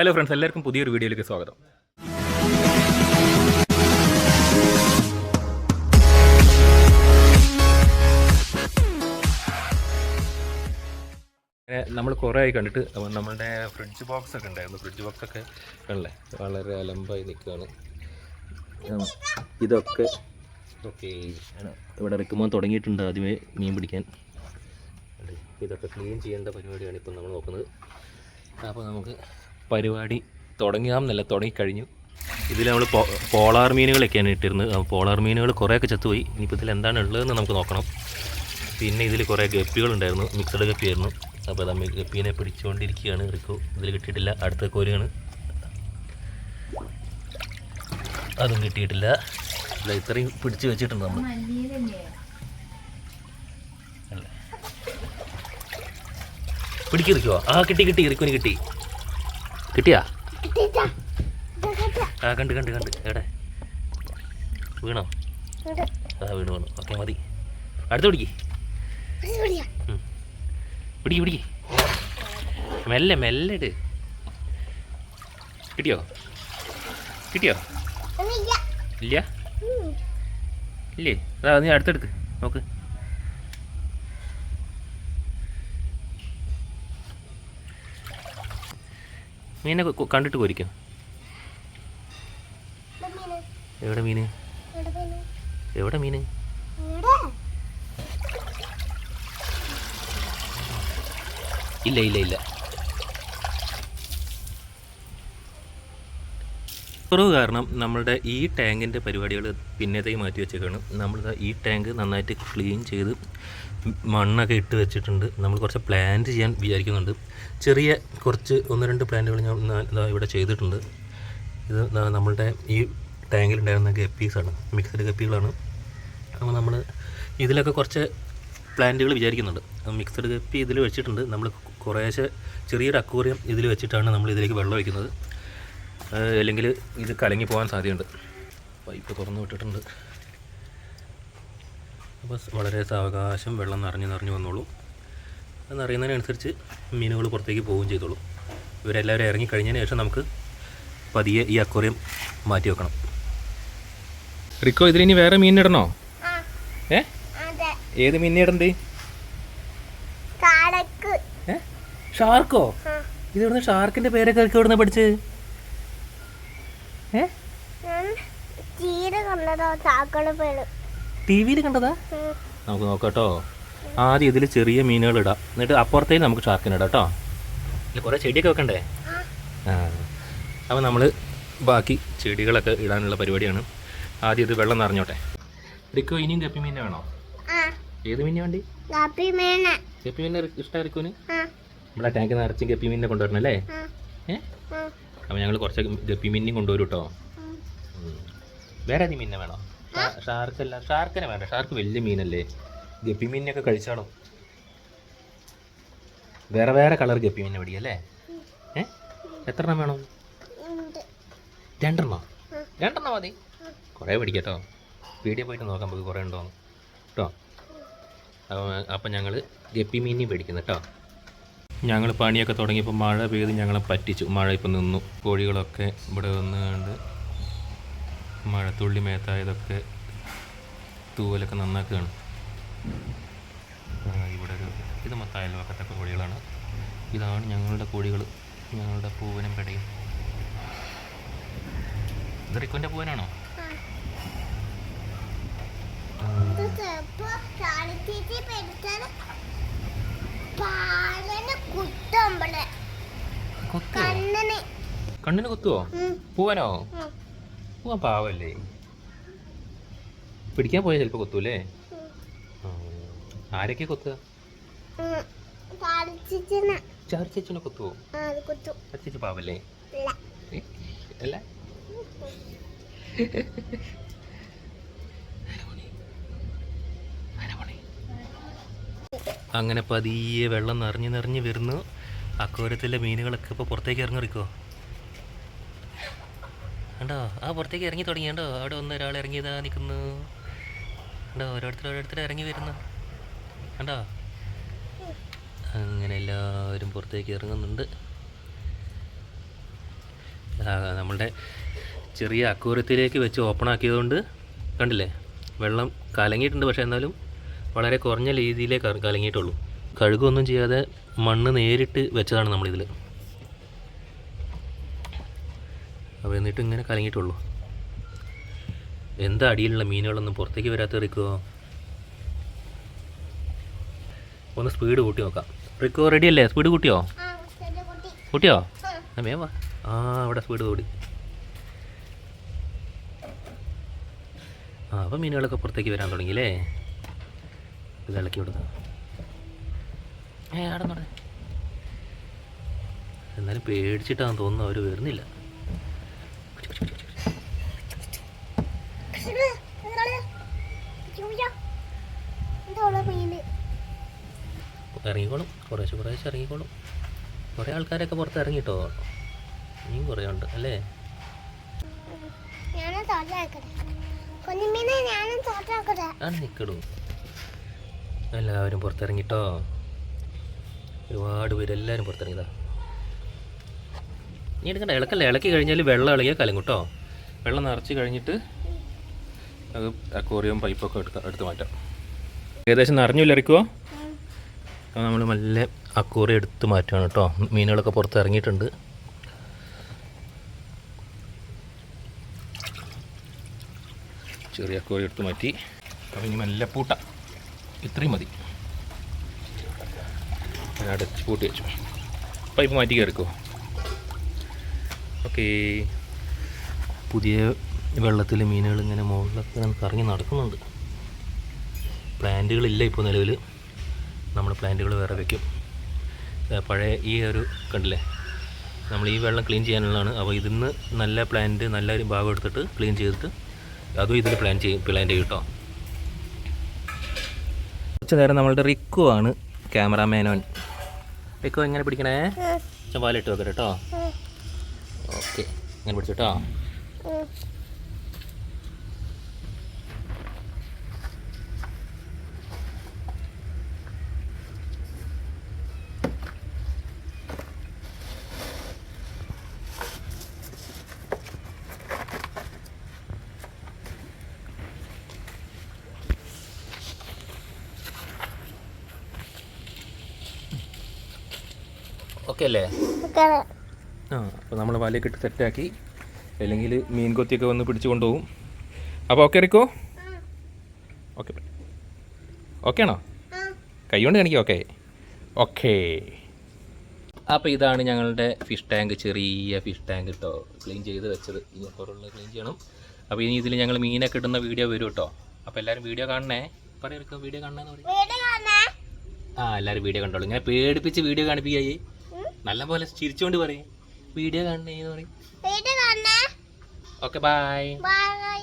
Hello friends എല്ലാവർക്കും പുതിയൊരു വീഡിയോയിലേക്ക് സ്വാഗതം. നമ്മൾ കുറേ ആയി കണ്ടിട്ട് നമ്മളുടെ ഫ്രിഡ്ജ് ബോക്സ് ഒക്കെ ഉണ്ടായിരുന്നു. ഫ്രിഡ്ജ് ബോക്സ് ഒക്കെ കണ്ടല്ലേ? വളരെ അലമ്പായി നിൽക്കുകയാണ്. ഇതൊക്കെ ഓക്കെ ഇവിടെ ഇറക്കുമ്പോൾ തുടങ്ങിയിട്ടുണ്ട് ആദ്യമേ മീൻ പിടിക്കാൻ. ഇതൊക്കെ ക്ലീൻ ചെയ്യേണ്ട പരിപാടിയാണ് ഇപ്പം നമ്മൾ നോക്കുന്നത്. അപ്പോൾ നമുക്ക് പരിപാടി തുടങ്ങാമെന്നല്ല തുടങ്ങിക്കഴിഞ്ഞു. ഇതിൽ നമ്മൾ പോളാർ മീനുകളൊക്കെയാണ് ഇട്ടിരുന്നത്. പോളാർ മീനുകൾ കുറേയൊക്കെ ചത്തുപോയി. ഇനിയിപ്പോൾ ഇതിൽ എന്താണ് ഉള്ളതെന്ന് നമുക്ക് നോക്കണം. പിന്നെ ഇതിൽ കുറേ ഗപ്പികളുണ്ടായിരുന്നു. മിക്സഡ് ഗപ്പിയായിരുന്നു. അപ്പോൾ നമ്മൾ ഗപ്പീനെ പിടിച്ചുകൊണ്ടിരിക്കുകയാണ് റിക്കു. ഇതിൽ കിട്ടിയിട്ടില്ല. അടുത്ത കോരിയാണ് അതും കിട്ടിയിട്ടില്ല. അല്ല ഇത്രയും പിടിച്ച് വെച്ചിട്ടുണ്ട് നമ്മൾ പിടിക്കി ആ കിട്ടി കിട്ടി. റിക്കുവിന് കിട്ടി. കിട്ടിയാ? ആ കണ്ട് കണ്ട് കണ്ട്. എവിടെ? വീണോ? ആ വീണ് വീണു ഓക്കെ മതി. അടുത്ത് പിടിക്ക്. പിടിക്ക്. പിടിക്ക് മെല്ലെ മെല്ലെ ഇട്. കിട്ടിയോ? കിട്ടിയോ? ഇല്ല? ഇല്ലേ? അതാ നീ അടുത്തെടുത്ത് നോക്ക്. മീനെ കണ്ടിട്ട് പോയിരിക്കും എവിടെ മീന്? എവിടെ മീന്? ഇല്ല ഇല്ല ഇല്ല. കുറവ് കാരണം നമ്മളുടെ ഈ ടാങ്കിന്റെ പരിപാടികൾ പിന്നത്തേക്ക് മാറ്റി വെച്ചേക്കാണ്. നമ്മൾ ഈ ടാങ്ക് നന്നായിട്ട് ക്ലീൻ ചെയ്ത് മണ്ണൊക്കെ ഇട്ട് വെച്ചിട്ടുണ്ട്. നമ്മൾ കുറച്ച് പ്ലാന്റ് ചെയ്യാൻ വിചാരിക്കുന്നുണ്ട്. ചെറിയ കുറച്ച് ഒന്ന് രണ്ട് പ്ലാന്റുകൾ ഞാൻ ഇവിടെ ചെയ്തിട്ടുണ്ട്. ഇത് നമ്മളുടെ ഈ ടാങ്കിലുണ്ടായിരുന്ന ഗപ്പീസാണ്. മിക്സഡ് ഗപ്പികളാണ്. അപ്പോൾ നമ്മൾ ഇതിലൊക്കെ കുറച്ച് പ്ലാന്റുകൾ വിചാരിക്കുന്നുണ്ട്. മിക്സഡ് ഗപ്പി ഇതിൽ വെച്ചിട്ടുണ്ട്. നമ്മൾ കുറേശ്ശെ ചെറിയൊരു അക്വേറിയം ഇതിൽ വെച്ചിട്ടാണ് നമ്മൾ ഇതിലേക്ക് വെള്ളം ഒഴിക്കുന്നത്. അല്ലെങ്കിൽ ഇത് കലങ്ങി പോകാൻ സാധ്യതയുണ്ട്. പൈപ്പ് തുറന്നു വിട്ടിട്ടുണ്ട്. അപ്പോൾ വളരെ സാവകാശം വെള്ളം നിറഞ്ഞ് നിറഞ്ഞ് വന്നോളൂ. എന്നറിയുന്നതിനനുസരിച്ച് നിറയുന്നതിനനുസരിച്ച് മീനുകൾ പുറത്തേക്ക് പോവുകയും ചെയ്തോളൂ. ഇവരെല്ലാവരും ഇറങ്ങി കഴിഞ്ഞതിന് ശേഷം നമുക്ക് പതിയെ ഈ അക്വറിയം മാറ്റി വെക്കണം. റിക്കോ ഇതിലിനി വേറെ മീനിടണോ ഏ? ഏത് മീനിടണ്ടേ ഷാർക്കോ? ഇത് ഇവിടുന്ന് ഷാർക്കിന്റെ പേരൊക്കെ ഇവിടുന്ന് പഠിച്ച് ഏ ഞാൻ ചീര കണ്ടതോ ചാക്കള പേൾ ടി വിയിൽ കണ്ടതാ നമുക്ക് നോക്കാം കേട്ടോ ആദ്യം ഇതിൽ ചെറിയ മീനുകൾ ഇടാം. എന്നിട്ട് അപ്പുറത്തേക്ക് നമുക്ക് ഷാർക്കിന് ഇടാം കേട്ടോ ഇല്ല കുറേ ചെടിയൊക്കെ വെക്കണ്ടേ? ആ. അപ്പോൾ നമ്മൾ ബാക്കി ചെടികളൊക്കെ ഇടാനുള്ള പരിപാടിയാണ്. ആദ്യം ഇത് വെള്ളം നിറഞ്ഞോട്ടെ. റിക്കോ ഇനിയും കപ്പി മീനെ വേണോ? ഏത് മീനെ വേണ്ടി? കപ്പി മേന ഗപ്പി മീനെ ഇഷ്ടം റിക്കുവിന് ആ. നമ്മളെ ടാങ്ക് നിറച്ചും കപ്പി മീനെ കൊണ്ടുവരണല്ലേ ഏ? അപ്പോൾ ഞങ്ങൾ കുറച്ച് ഗപ്പി മിന്നും കൊണ്ടുവരും കേട്ടോ വേറെ ഏത് മീനിനെ വേണോ? ഷാർക്ക് അല്ല ഷാർക്കിനെ വേണ്ട. ഷാർക്ക് വലിയ മീനല്ലേ. ഗപ്പി മീനിനൊക്കെ കഴിച്ചാണോ? വേറെ വേറെ കളർ ഗപ്പി മീനെ പിടി അല്ലേ? ഏ? എത്ര എണ്ണം വേണം രണ്ടെണ്ണോ? രണ്ടെണ്ണം മതി. കുറേ പിടിക്കട്ടോ വീഡിയോ പോയിട്ട് നോക്കാം നമുക്ക് കുറേ ഉണ്ടോന്ന് കേട്ടോ. അപ്പം ഞങ്ങൾ ഗപ്പി മീനി പിടിക്കുന്നു കേട്ടോ. ഞങ്ങൾ പണിയൊക്കെ തുടങ്ങിയപ്പോൾ മഴ പെയ്ത് ഞങ്ങളെ പറ്റിച്ചു. മഴ ഇപ്പം നിന്നു. കോഴികളൊക്കെ ഇവിടെ വന്നുകൊണ്ട് മഴത്തുള്ളി മേത്തായതൊക്കെ തൂവലൊക്കെ നന്നാക്കുകയാണ് ഇവിടെ ഒരു ഇത് മൊത്തം അയൽവക്കത്തൊക്കെ കോഴികളാണ്. ഇതാണ് ഞങ്ങളുടെ കോഴികൾ ഞങ്ങളുടെ പൂവനും പെടയും. ഇത് റിക്കുവിന്റെ പൂവനാണോ? ചെലപ്പോ കണ്ണന്. കുത്തുവോ? പോവാനോ? പൂവൻ പാവല്ലേ? പിടിക്കാൻ പോയാൽ ചിലപ്പോ കുത്തൂലേ. ആരൊക്കെ കൊത്തുക? ചേച്ചിനെ കൊത്തുവോ? ചേച്ചി പാവല്ലേ? അല്ല? അങ്ങനെ പതിയെ വെള്ളം നിറഞ്ഞ് നിറഞ്ഞ് വരുന്നു. അക്കോരത്തിലെ മീനുകളൊക്കെ ഇപ്പോൾ പുറത്തേക്ക് ഇറങ്ങിറിക്കോ കണ്ടോ? ആ പുറത്തേക്ക് ഇറങ്ങി തുടങ്ങി. കണ്ടോ? അവിടെ ഒന്ന് ഒരാൾ ഇറങ്ങിയതാ നിൽക്കുന്നു. കണ്ടോ? ഓരോരുത്തർ ഓരോരുത്തർ ഇറങ്ങി വരുന്നു. കണ്ടോ? അങ്ങനെ എല്ലാവരും പുറത്തേക്ക് ഇറങ്ങുന്നുണ്ട്. നമ്മളുടെ ചെറിയ അക്കൂരത്തിലേക്ക് വെച്ച് ഓപ്പൺ ആക്കിയതുകൊണ്ട് കണ്ടില്ലേ? വെള്ളം കലങ്ങിയിട്ടുണ്ട് പക്ഷേ എന്നാലും വളരെ കുറഞ്ഞ രീതിയിലേ കലങ്ങിയിട്ടുള്ളൂ. കഴുകൊന്നും ചെയ്യാതെ മണ്ണ് നേരിട്ട് വെച്ചതാണ് നമ്മളിതിൽ അപ്പോൾ എന്നിട്ട് ഇങ്ങനെ കലങ്ങിയിട്ടുള്ളൂ. എന്താ അടിയിലുള്ള മീനുകളൊന്നും പുറത്തേക്ക് വരാത്ത റിക്കോ? ഒന്ന് സ്പീഡ് കൂട്ടി നോക്കാം. റിക്കോ റെഡി അല്ലേ? സ്പീഡ് കൂട്ടിയോ? കൂട്ടിയോ? ആ. ആ അവിടെ സ്പീഡ് കൂടി. ആ അപ്പോൾ മീനുകളൊക്കെ പുറത്തേക്ക് വരാൻ തുടങ്ങിയില്ലേ? ഇത് ഇളക്കി ഏ നടന്നേ എന്നാലും പേടിച്ചിട്ടാന്ന് തോന്നുന്നു അവർ വരുന്നില്ല. ഇറങ്ങിക്കോളും കുറേശ്ശെ കുറേശ്ശെ ഇറങ്ങിക്കോളും. കുറേ ആൾക്കാരൊക്കെ പുറത്ത് ഇറങ്ങിട്ടോ ഇനിയും കുറേ ഉണ്ട് അല്ലേ? ഞാനും തോട്ടാക്കട്ടെ കുഞ്ഞുമീനെ ഞാനും തോട്ടാക്കട്ടെ ആ നിൽക്കടൂ എല്ലാവരും പുറത്തിറങ്ങിട്ടോ? ഒരുപാട് പേര് എല്ലാവരും പുറത്തിറങ്ങിയതാ. നീ എടുക്കണ്ട ഇളക്കല്ല? ഇളക്കി കഴിഞ്ഞാൽ വെള്ളം ഇളകിയാൽ കലങ്ങും കേട്ടോ. വെള്ളം നിറച്ച് കഴിഞ്ഞിട്ട് അത് അക്വോറിയം പൈപ്പൊക്കെ എടുത്ത് എടുത്ത് മാറ്റാം. ഏകദേശം നിറഞ്ഞില്ല ഇറക്കുമോ അപ്പോൾ നമ്മൾ നല്ല അക്വോറിയം എടുത്ത് മാറ്റുകയാണ് കേട്ടോ. മീനുകളൊക്കെ പുറത്ത് ഇറങ്ങിയിട്ടുണ്ട് ചെറിയ അക്വോറിയം എടുത്ത് മാറ്റി. അപ്പോൾ ഇനി നല്ല പൂട്ടാം. ഇത്രയും മതി. ഞാൻ അടച്ച് പൂട്ടി വെച്ചു. പൈപ്പ് മാറ്റി കയറിക്കോ. ഓക്കേ. പുതിയ വെള്ളത്തിൽ മീനുകൾ ഇങ്ങനെ മുകളിലൊക്കെ നമുക്ക് ഇറങ്ങി നടക്കുന്നുണ്ട്. പ്ലാന്റുകളില്ല ഇപ്പോൾ നിലവിൽ നമ്മൾ പ്ലാന്റുകൾ വേറെ വയ്ക്കും പഴയ ഈ ഒരു കണ്ടില്ലേ? നമ്മൾ ഈ വെള്ളം ക്ലീൻ ചെയ്യാനുള്ളതാണ്. അപ്പോൾ ഇതിന്ന് നല്ല പ്ലാന്റ് നല്ല ഭാഗം എടുത്തിട്ട് ക്ലീൻ ചെയ്തിട്ട് അതും ഇതിൽ പ്ലാൻ ചെയ്യും പ്ലാൻ ചെയ്യും കേട്ടോ കുറച്ച് നേരം നമ്മളുടെ റിക്കു ആണ് ക്യാമറാമാനോൻ റിക്കു എങ്ങനെ പിടിക്കണേ? ചമ്പാലിട്ട് വെക്കട്ടെ കേട്ടോ ഓക്കെ. ഇങ്ങനെ പിടിച്ചിട്ടോ. ഓക്കെ അല്ലേ? ആ അപ്പോൾ നമ്മൾ വലയൊക്കെ ഇട്ട് സെറ്റാക്കി അല്ലെങ്കിൽ മീൻ കൊത്തിയൊക്കെ വന്ന് പിടിച്ചു കൊണ്ടുപോകും. അപ്പോൾ ഓക്കെ റിക്കോ? ഓക്കെ ഓക്കെ ആണോ? കൈകൊണ്ട് കാണിക്കാം ഓക്കെ. ഓക്കെ. അപ്പോൾ ഇതാണ് ഞങ്ങളുടെ ഫിഷ് ടാങ്ക് ചെറിയ ഫിഷ് ടാങ്ക് കേട്ടോ ക്ലീൻ ചെയ്ത് വെച്ചത്. ഇനി കുറവുള്ള ക്ലീൻ ചെയ്യണം. അപ്പോൾ ഇനി ഇതിൽ ഞങ്ങൾ മീനൊക്കെ ഇടുന്ന വീഡിയോ വരും കേട്ടോ അപ്പോൾ എല്ലാവരും വീഡിയോ കാണണേ? പറയാം വീഡിയോ കാണണമെന്ന് പറയും. ആ എല്ലാവരും വീഡിയോ കണ്ടോളൂ. ഇങ്ങനെ പേടിപ്പിച്ച് വീഡിയോ കാണിപ്പിക്കായി നല്ല പോലെ ചിരിച്ചുകൊണ്ട് പറയും. വീഡിയോ കാണണേ എന്ന് പറയും ഓക്കെ ബൈ ബൈ